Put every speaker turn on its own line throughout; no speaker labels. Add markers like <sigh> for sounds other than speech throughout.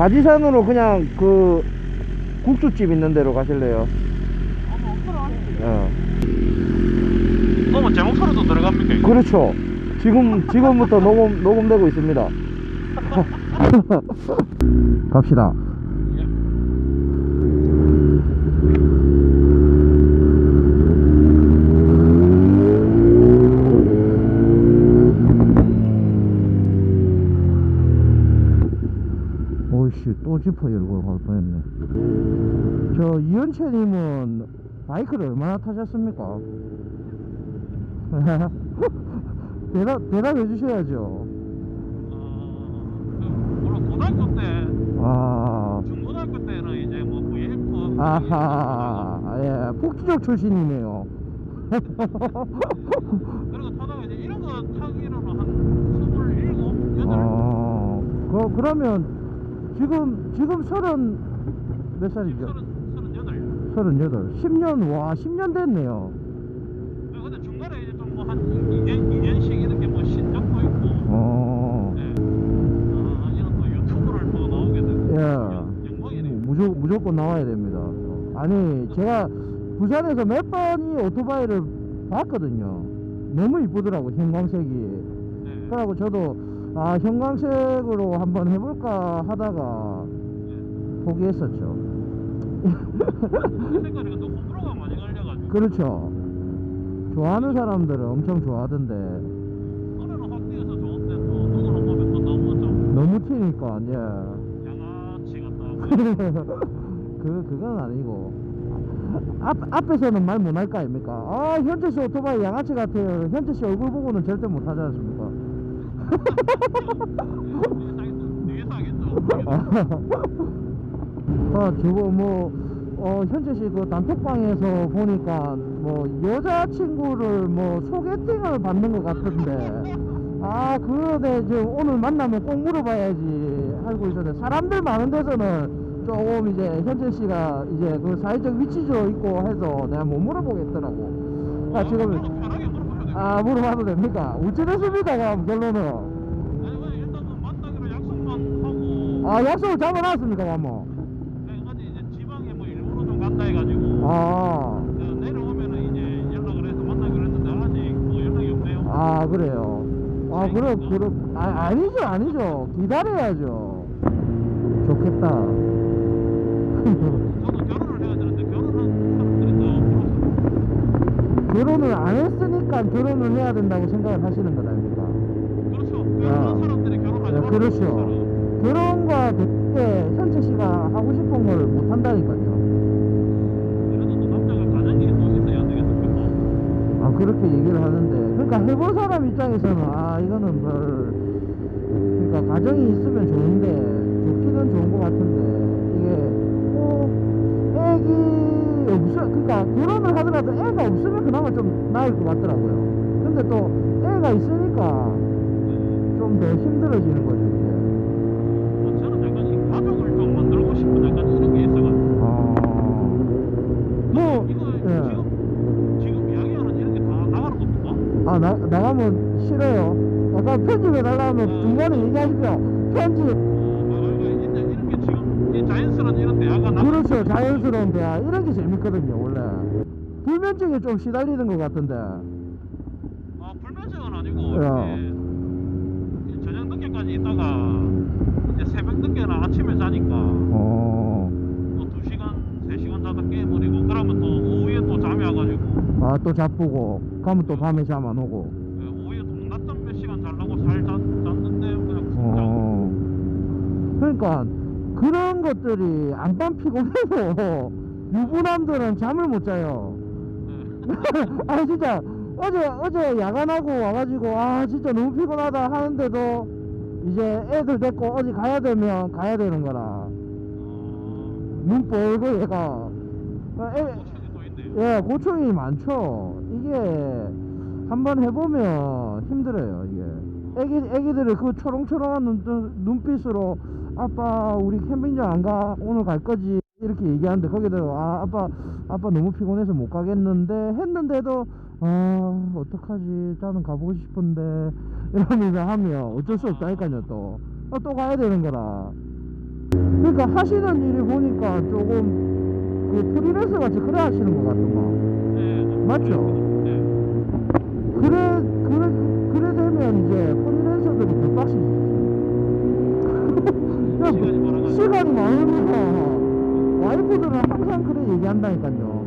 가지산으로 그냥 그 국수집 있는 데로 가실래요? 어.
그러면 제 목소리도 들어갑니까? 이거?
그렇죠. 지금 지금부터 녹음 녹음되고 있습니다. <laughs> 갑시다. 지퍼 열고 갈 뻔했네. 저 이현채님은 바이크를 얼마나 타셨습니까? <laughs> 대답 대답해 주셔야죠.
어, 그, 물론 고등학교 때,
아,
중고등학교 때는 이제 뭐 VF,
아하, 예, 폭주족 출신이네요. <laughs>
그리고 타다가 이제 이런 거 타기로는 한 27, 8?
어, 그 그러면 지금 지금 서른 몇 살이죠?
38.
서른여덟. 10년 와 10년 됐네요.
근데 중간에 이제 좀 뭐 한 2년, 2년씩 이렇게 뭐 신적도 있고,
어,
네. 아, 이런 또 유튜브를 또 나오게 되고,
예.
영광이네요.
무조, 무조건 나와야 됩니다. 아니 제가 부산에서 몇 번이 오토바이를 봤거든요. 너무 이쁘더라고 형광색이.
네.
그래갖고 저도 아 형광색으로 한번 해볼까 하다가
네.
포기했었죠.
그 생각에 <laughs> 또 호불호가 많이 갈려가지고,
그렇죠. 좋아하는 사람들은 엄청 좋아하던데
노래는 확 뛰어서 좋은데 또 누구는 보면 또 너무 좀
너무 튀니까 예.
양아치 같다.
그 그건 아니고 앞 앞에서는 말 못할 거 아닙니까? 아 현재 씨 오토바이 양아치 같아요. 현재 씨 얼굴 보고는 절대 못 하지 않습니까? 아 저거 뭐 어, 현재 씨그 단톡방에서 보니까 뭐 여자친구를 뭐 소개팅을 받는 것 같던데. 아내 지금 오늘 만나면 꼭 물어봐야지 하고 있었는데 사람들 많은 데서는 조금 이제 현재 씨가 이제 그 사회적 위치도 있고 해서 내가 못 물어보겠더라고. 아 지금 아 물어봐도 됩니까? 어찌 됐습니까 그럼 결론은
그냥 일단은 만나기로 약속만 하고
아 약속을 잡아놨습니까 그럼 뭐?
내가 어디 이제 지방에 뭐 일부러 좀 간다 해가지고
아,
그 내려오면은 이제 연락을 해서 만나기로 했는데 아직 뭐 연락이 없네요.
아 그래요. 아 그럼 그럼 아, 아니죠 아니죠 기다려야죠. 좋겠다.
저도 결혼을 해야 되는데 결혼한 사람들이 더
결혼을 안 했으니 까 결혼을 해야 된다고 생각을 하시는 것 아닙니까?
그렇죠.
아.
결혼한 사람들이 결혼하지
네,
말라고
그렇죠. 결혼과 그때 현채 씨가 하고 싶은 걸 못 한다니까요.
그래도 또 남자가 가정이 또 있어야 되겠습니까?
아 그렇게 얘기를 하는데 그러니까 해본 사람 입장에서는 아 이거는 별 그러니까 가정이 있으면 좋은데 좋기는 좋은 것 같은데 이게 꼭 애기 없어 그러니까 결혼을 하더라도 그 나을 것 같더라고요. 근데 또 애가 있으니까 좀 더 힘들어지는 거죠 이제.
아, 저는 약간 이 가족을 좀 만들고 싶은 약간 이런 게 있어가지고.
아뭐
이거
예.
지금 지금 이야기하는 이런 게 다 나가는 겁니까?
아 나, 나가면 싫어요. 약간 편집해 달라면 중간에 얘기하십시오. 편집.
어, 아, 이거 이제 이런 게 지금 이 자연스러운 이런 대화가 나
그렇죠. 자연스러운 대화. 이런 게 재밌거든요 원래 불면증에 좀 시달리는 것 같은데.
아, 불면증은 아니고
야.
이게 이 저녁 늦게까지 있다가 이제 새벽 늦게나 아침에 자니까
어,
또 2시간, 3시간 자다 깨버리고 그러면 또 오후에 또 잠이 와가지고.
아 또 자쁘고. 가면 또 밤에 잠 안 오고.
그 오후에 또 낮잠 몇 시간 자려고 잘 잤, 잤는데 그냥 푹 자고.
어, 그러니까 그런 것들이 안반 피곤해도 <laughs> 유부남들은 잠을 못 자요.
네. <laughs>
아니 진짜. 어제 어제 야간하고 와가지고 아 진짜 너무 피곤하다 하는데도 이제 애들 데리고 어디 가야 되면 가야 되는 거라.
어,
눈 뻘고 얘가. 아, 애, 예 고충이 많죠. 이게 한번 해보면 힘들어요 이게. 애기 애기들의 그 초롱초롱한 눈, 눈빛으로 아빠 우리 캠핑장 안 가? 오늘 갈 거지 이렇게 얘기하는데 거기다 아 아빠 아빠 너무 피곤해서 못 가겠는데 했는데도 아 어떡하지 나는 가보고 싶은데 <laughs> 이러면서 하면 어쩔 수 없다니까요 또 아, 또 가야 되는 거라 그러니까 하시는 일이 보니까 조금 그 프리랜서 같이 그래 하시는 것 같더만.
네,
맞죠?
네.
그래 그래 그래 되면 이제 프리랜서들이 더 빡시지. <laughs>
시간이
많으면 와이프들은 항상 그래 얘기한다니까요.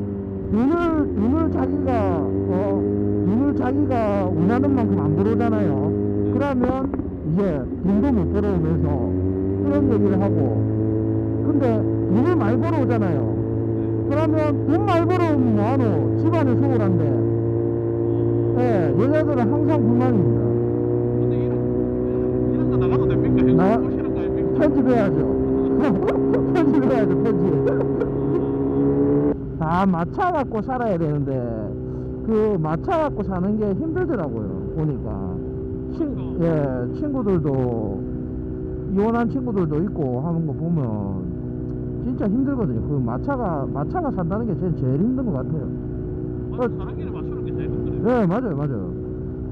돈을 돈을 자기가 어 돈을 자기가 원하는 만큼 안 벌어잖아요. 그러면 이제 돈도 못 벌어오면서 이런 얘기를 하고 근데 돈을 많이 벌어오잖아요. 그러면 돈 많이 벌어오면 뭐하노? 집안을 소홀한데 예, 여자들은 항상 불만입니다.
근데 이런 이런 거 나가도 됩니까? 아닙니까?
편집해야죠. <laughs> 편집해야죠, 편집. 다 맞춰 갖고 살아야 되는데 그 맞춰 갖고 사는 게 힘들더라고요. 보니까 친, 예, 친구들도 이혼한 친구들도 있고 하는 거 보면 진짜 힘들거든요. 그 마차가 마차가 산다는 게 제일, 제일 힘든 것 같아요.
맞아, 맞추는 게 제일 힘들어요.
네, 맞아요, 맞아요.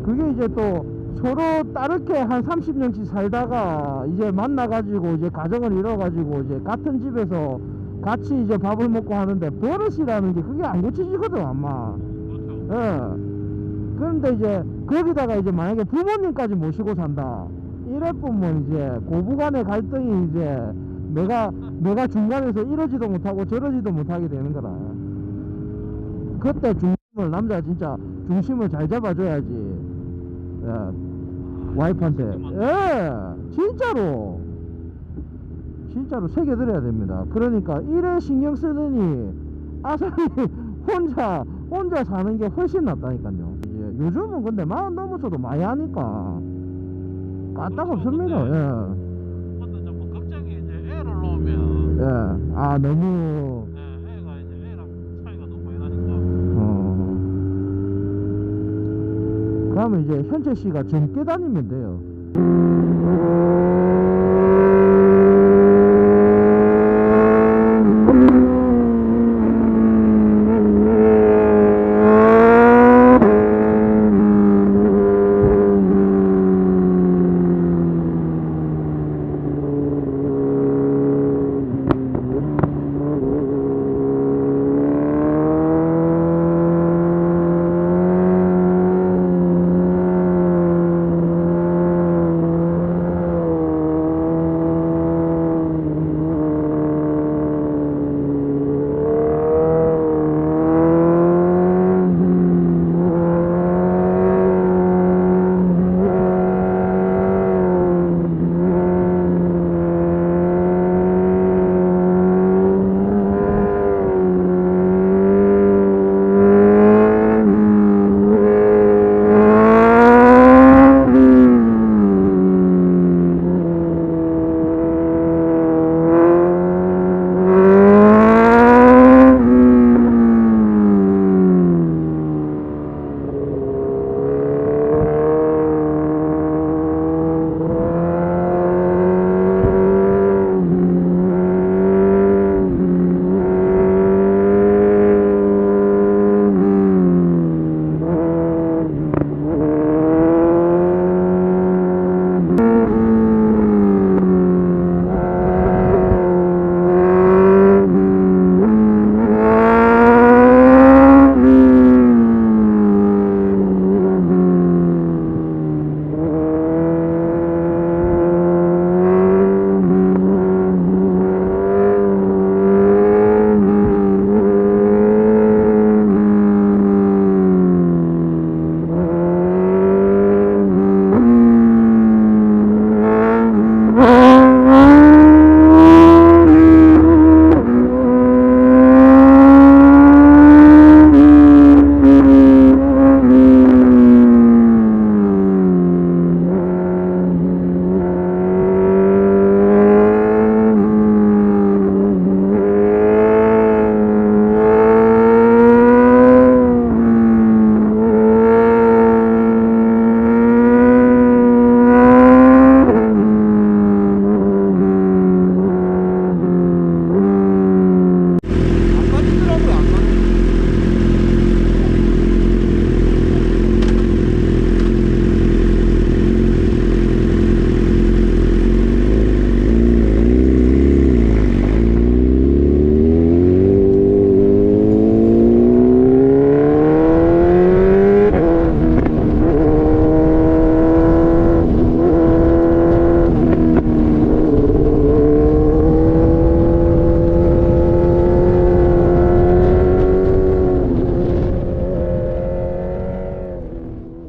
그게 이제 또 서로 다르게 한 30년씩 살다가 이제 만나가지고 이제 가정을 이뤄가지고 이제 같은 집에서 같이 이제 밥을 먹고 하는데 버릇이라는 게 그게 안 고쳐지거든, 아마.
그렇죠.
예. 그런데 이제 거기다가 이제 만약에 부모님까지 모시고 산다. 이래 보면 이제 고부간의 갈등이 이제 내가 내가 중간에서 이러지도 못하고 저러지도 못하게 되는 거라. 그때 중심을 남자가 진짜 중심을 잘 잡아줘야지. 예. 와이프한테. 예. 진짜로. 진짜로 새겨드려야 됩니다. 그러니까 일에 신경 쓰느니 아사히 <laughs> 혼자 혼자 사는 게 훨씬 낫다니까요. 이제 요즘은 근데 마흔 넘어서도 많이 하니까 까딱
그렇죠.
없습니다. 예. 예. 아 너무
예, 애가 이제 애랑 차이가 너무 많이 나니까
어. 그러면 이제 현재 씨가 젊게 다니면 돼요.